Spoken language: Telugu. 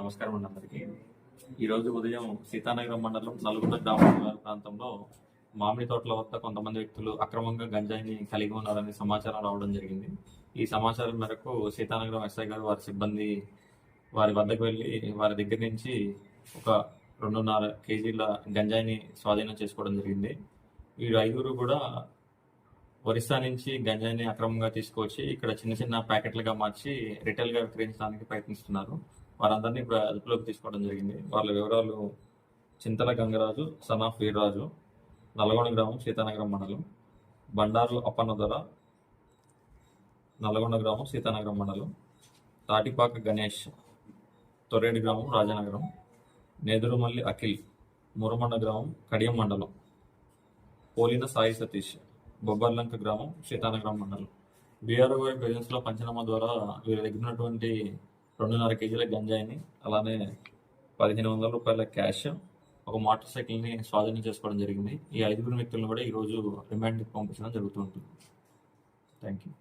నమస్కారం అండి అందరికీ. ఈరోజు ఉదయం సీతానగరం మండలం నల్గొండ గ్రామ ప్రాంతంలో మామిడి తోటల వద్ద కొంతమంది వ్యక్తులు అక్రమంగా గంజాయిని కలిగి ఉన్నారనే సమాచారం రావడం జరిగింది. ఈ సమాచారం మేరకు సీతానగరం ఎస్ఐ గారు వారి సిబ్బంది వారి వద్దకు వెళ్ళి వారి దగ్గర నుంచి ఒక రెండున్నర కేజీల గంజాయిని స్వాధీనం చేసుకోవడం జరిగింది. వీరు ఐదుగురు కూడా ఒరిస్సా నుంచి గంజాయిని అక్రమంగా తీసుకొచ్చి ఇక్కడ చిన్న చిన్న ప్యాకెట్లుగా మార్చి రిటైల్గా విక్రయించడానికి ప్రయత్నిస్తున్నారు. వారందరినీ ఇప్పుడు అదుపులోకి తీసుకోవడం జరిగింది. వాళ్ళ వివరాలు చింతల గంగరాజు సన్ ఆఫ్ వీర్రాజు నల్గొండ గ్రామం సీతానగరం మండలం బండారులు అప్పన్న దొర నల్గొండ గ్రామం సీతానగరం మండలం తాటిపాక గణేష్ తొరేడు గ్రామం రాజనగరం నేదురుమల్లి అఖిల్ మురమండ గ్రామం కడియం మండలం పోలిన సాయి సతీష్ బొబ్బర్లంక గ్రామం సీతానగరం మండలం. బీఆర్ఓ ప్రజెన్స్లో పంచనామా ద్వారా వీరి దగ్గర ఉన్నటువంటి రెండున్నర కేజీల గంజాయిని అలానే పదిహేను వందల రూపాయల క్యాష్ ఒక మోటార్ సైకిల్ని స్వాధీనం చేసుకోవడం జరిగింది. ఈ ఐదుగురు వ్యక్తులను కూడా ఈరోజు రిమాండ్కి పంపించడం జరుగుతుంటుంది థ్యాంక్ యూ